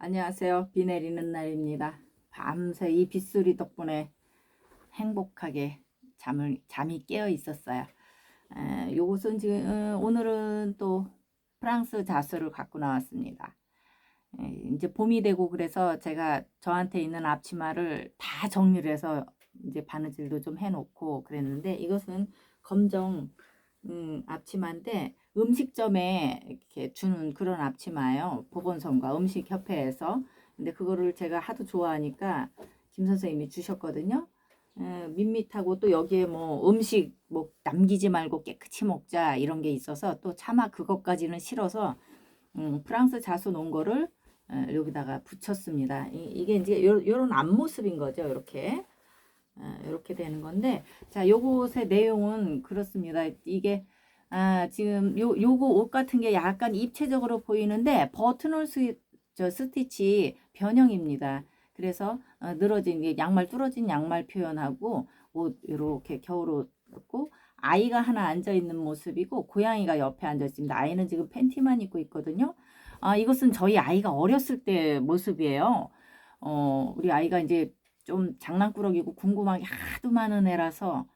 안녕하세요. 비 내리는 날입니다. 밤새 이 빗소리 덕분에 행복하게 잠을 잠이 깨어 있었어요. 에, 요것은 지금 어, 오늘은 또 프랑스 자수를 갖고 나왔습니다. 에, 이제 봄이 되고 그래서 제가 저한테 있는 앞치마를 다 정리를 해서 이제 바느질도 좀 해놓고 그랬는데 이것은 검정 음, 앞치마인데 음식점에 이렇게 주는 그런 앞치마예요. 보건성과 음식협회에서. 근데 그거를 제가 하도 좋아하니까 김 선생님이 주셨거든요. 에, 밋밋하고 또 여기에 뭐 음식 뭐 남기지 말고 깨끗이 먹자 이런 게 있어서 또 차마 그것까지는 싫어서 음, 프랑스 자수 놓은 거를 에, 여기다가 붙였습니다. 이, 게 이제 요, 요런 앞모습인 거죠. 이렇게. 이렇게 되는 건데 자 요것의 내용은 그렇습니다. 이게 아, 지금 요 요거 옷 같은 게 약간 입체적으로 보이는데 버튼홀 스, 저 스티치 변형입니다. 그래서 어, 늘어진 게 양말 뚫어진 양말 표현하고 옷 이렇게 겨울옷 입고 아이가 하나 앉아 있는 모습이고 고양이가 옆에 앉아 있습니다. 아이는 지금 팬티만 입고 있거든요. 아, 이것은 저희 아이가 어렸을 때 모습이에요. 어, 우리 아이가 이제 좀 장난꾸러기고 궁금하게 하도 많은 애라서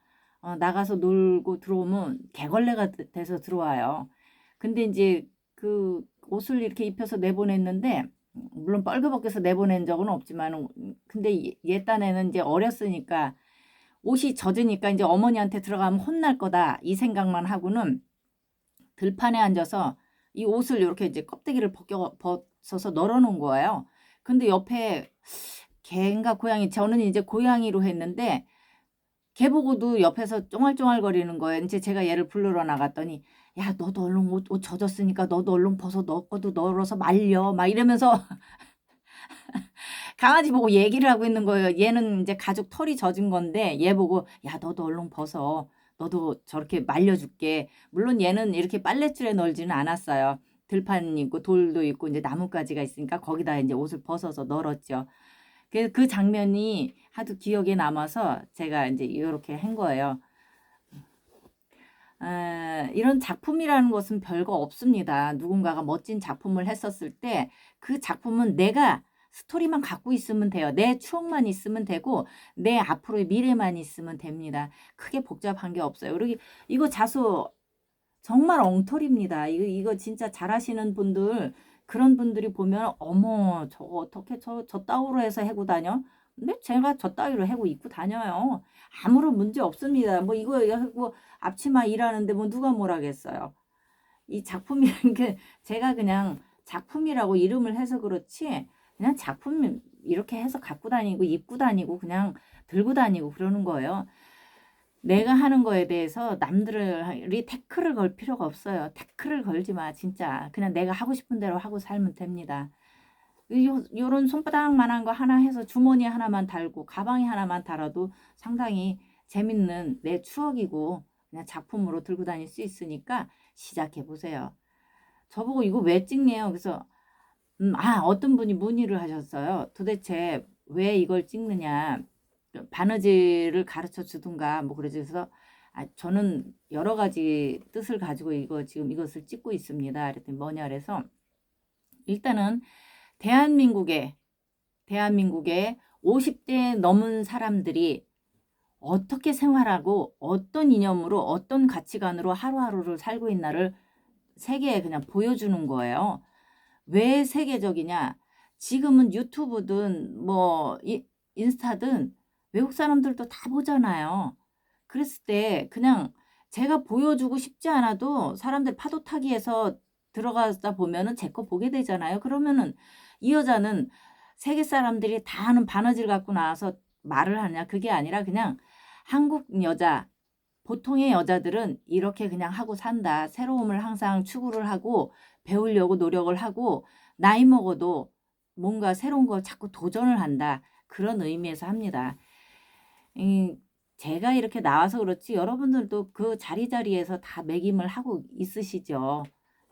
어, 나가서 놀고 들어오면 개걸레가 돼서 들어와요. 근데 이제 그 옷을 이렇게 입혀서 내보냈는데 물론 뻘겋게 내보낸 적은 없지만 근데 얘 딴에는 이제 어렸으니까 옷이 젖으니까 이제 어머니한테 들어가면 혼날 거다 이 생각만 하고는 들판에 앉아서 이 옷을 이렇게 이제 껍데기를 벗겨 벗어서 널어놓은 거예요. 근데 옆에 개인가 고양이 저는 이제 고양이로 했는데 개 보고도 옆에서 쫑알쫑알거리는 거예요. 이제 제가 얘를 불러러 나갔더니 야 너도 얼른 옷, 옷 젖었으니까 너도 얼른 벗어 너 것도 널어서 말려 막 이러면서 강아지 보고 얘기를 하고 있는 거예요. 얘는 이제 가죽 털이 젖은 건데 얘 보고 야 너도 얼른 벗어 너도 저렇게 말려줄게. 물론 얘는 이렇게 빨래줄에 널지는 않았어요. 들판 있고 돌도 있고 이제 나뭇가지가 있으니까 거기다 이제 옷을 벗어서 널었죠. 그, 그 장면이 하도 기억에 남아서 제가 이제 이렇게 한 거예요. 아, 이런 작품이라는 것은 별거 없습니다. 누군가가 멋진 작품을 했었을 때 그 작품은 내가 스토리만 갖고 있으면 돼요. 내 추억만 있으면 되고 내 앞으로의 미래만 있으면 됩니다. 크게 복잡한 게 없어요. 그리고 이거 자수 정말 엉터리입니다. 이거 이거 진짜 잘하시는 분들 그런 분들이 보면 어머 저거 어떻게 저, 저 따위로 해서 해고 다녀? 근데 제가 저 따위로 해고 입고 다녀요. 아무런 문제 없습니다. 뭐 이거 하고 앞치마 일하는데 뭐 누가 뭐라겠어요. 이 작품이라는 게 제가 그냥 작품이라고 이름을 해서 그렇지 그냥 작품 이렇게 해서 갖고 다니고 입고 다니고 그냥 들고 다니고 그러는 거예요. 내가 하는 거에 대해서 남들이 태클을 걸 필요가 없어요. 태클을 걸지 마, 진짜. 그냥 내가 하고 싶은 대로 하고 살면 됩니다. 요, 요런 손바닥만한 거 하나 해서 주머니 하나만 달고 가방에 하나만 달아도 상당히 재밌는 내 추억이고 그냥 작품으로 들고 다닐 수 있으니까 시작해 보세요. 저보고 이거 왜 찍네요. 그래서 음, 아 어떤 분이 문의를 하셨어요. 도대체 왜 이걸 찍느냐. 바느질을 가르쳐 주든가 뭐 그래서 아, 저는 여러 가지 뜻을 가지고 이거 지금 이것을 찍고 있습니다. 그랬더니 뭐냐 그래서 일단은 대한민국에 대한민국에 50대 넘은 사람들이 어떻게 생활하고 어떤 이념으로 어떤 가치관으로 하루하루를 살고 있나를 세계에 그냥 보여주는 거예요. 왜 세계적이냐? 지금은 유튜브든 뭐 인스타든 외국 사람들도 다 보잖아요. 그랬을 때 그냥 제가 보여주고 싶지 않아도 사람들 파도 타기에서 들어가다 보면은 제 거 보게 되잖아요. 그러면은 이 여자는 세계 사람들이 다 하는 바느질 갖고 나와서 말을 하냐. 그게 아니라 그냥 한국 여자, 보통의 여자들은 이렇게 그냥 하고 산다. 새로움을 항상 추구를 하고 배우려고 노력을 하고 나이 먹어도 뭔가 새로운 걸 자꾸 도전을 한다. 그런 의미에서 합니다. 이 제가 이렇게 나와서 그렇지 여러분들도 그 자리자리에서 다 매김을 하고 있으시죠.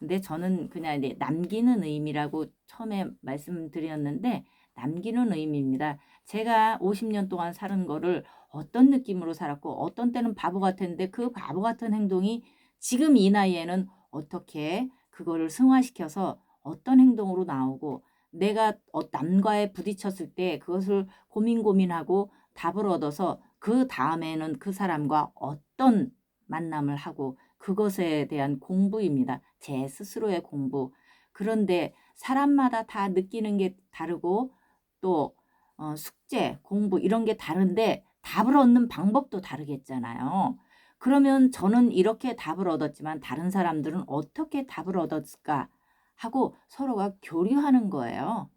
근데 저는 그냥 이제 남기는 의미라고 처음에 말씀드렸는데 남기는 의미입니다. 제가 50년 동안 사는 거를 어떤 느낌으로 살았고 어떤 때는 바보 같았는데 그 바보 같은 행동이 지금 이 나이에는 어떻게 그거를 승화시켜서 어떤 행동으로 나오고 내가 어- 남과의 부딪혔을 때 그것을 고민 고민하고 답을 얻어서 그 다음에는 그 사람과 어떤 만남을 하고 그것에 대한 공부입니다. 제 스스로의 공부. 그런데 사람마다 다 느끼는 게 다르고 또 어, 숙제, 공부 이런 게 다른데 답을 얻는 방법도 다르겠잖아요. 그러면 저는 이렇게 답을 얻었지만 다른 사람들은 어떻게 답을 얻었을까 하고 서로가 교류하는 거예요.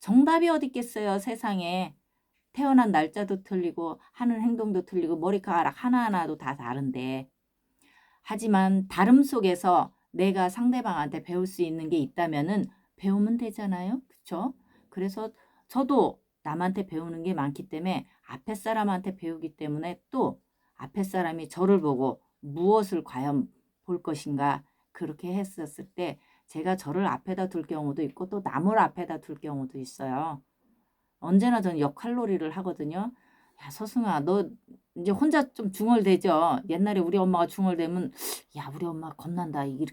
정답이 어디 있겠어요, 세상에. 태어난 날짜도 틀리고 하는 행동도 틀리고 머리카락 하나하나도 다 다른데. 하지만 다름 속에서 내가 상대방한테 배울 수 있는 게 있다면은 배우면 되잖아요. 그렇죠? 그래서 저도 남한테 배우는 게 많기 때문에 앞에 사람한테 배우기 때문에 또 앞에 사람이 저를 보고 무엇을 과연 볼 것인가 그렇게 했었을 때 제가 저를 앞에다 둘 경우도 있고 또 남을 앞에다 둘 경우도 있어요. 언제나 저는 역할놀이를 하거든요. 야, 서승아, 너 이제 혼자 좀 중얼대죠. 옛날에 우리 엄마가 중얼대면 야, 우리 엄마 겁난다. 이게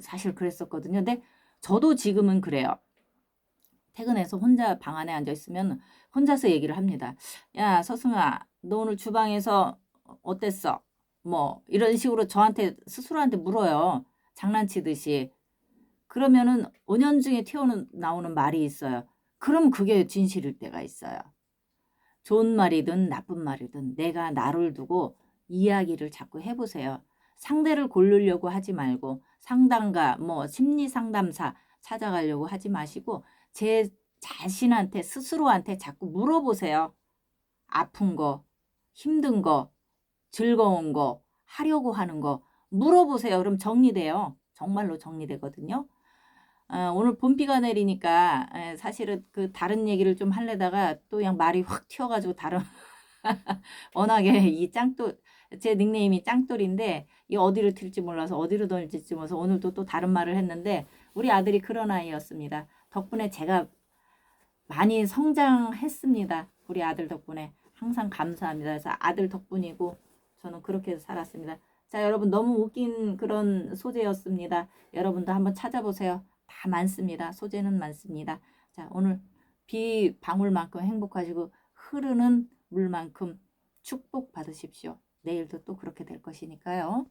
사실 그랬었거든요. 근데 저도 지금은 그래요. 퇴근해서 혼자 방 안에 앉아 있으면 혼자서 얘기를 합니다. 야, 서승아, 너 오늘 주방에서 어땠어? 뭐 이런 식으로 저한테 스스로한테 물어요. 장난치듯이. 그러면은 5년 중에 튀어나오는 나오는 말이 있어요. 그럼 그게 진실일 때가 있어요. 좋은 말이든 나쁜 말이든 내가 나를 두고 이야기를 자꾸 해보세요. 상대를 고르려고 하지 말고 상담가, 뭐 심리 상담사 찾아가려고 하지 마시고 제 자신한테 스스로한테 자꾸 물어보세요. 아픈 거, 힘든 거, 즐거운 거, 하려고 하는 거 물어보세요. 그럼 정리돼요. 정말로 정리되거든요. 아, 오늘 봄비가 내리니까 에, 사실은 그 다른 얘기를 좀 하려다가 또 그냥 말이 확 튀어가지고 다른 워낙에 이 짱돌 제 닉네임이 짱돌인데 이 어디로 튈지 몰라서 어디로 던질지 몰라서 오늘도 또 다른 말을 했는데 우리 아들이 그런 아이였습니다. 덕분에 제가 많이 성장했습니다. 우리 아들 덕분에 항상 감사합니다. 그래서 아들 덕분이고 저는 그렇게 살았습니다. 자, 여러분 너무 웃긴 그런 소재였습니다. 여러분도 한번 찾아보세요. 다 많습니다. 소재는 많습니다. 자, 오늘 비 방울만큼 행복하시고 흐르는 물만큼 축복 받으십시오. 내일도 또 그렇게 될 것이니까요.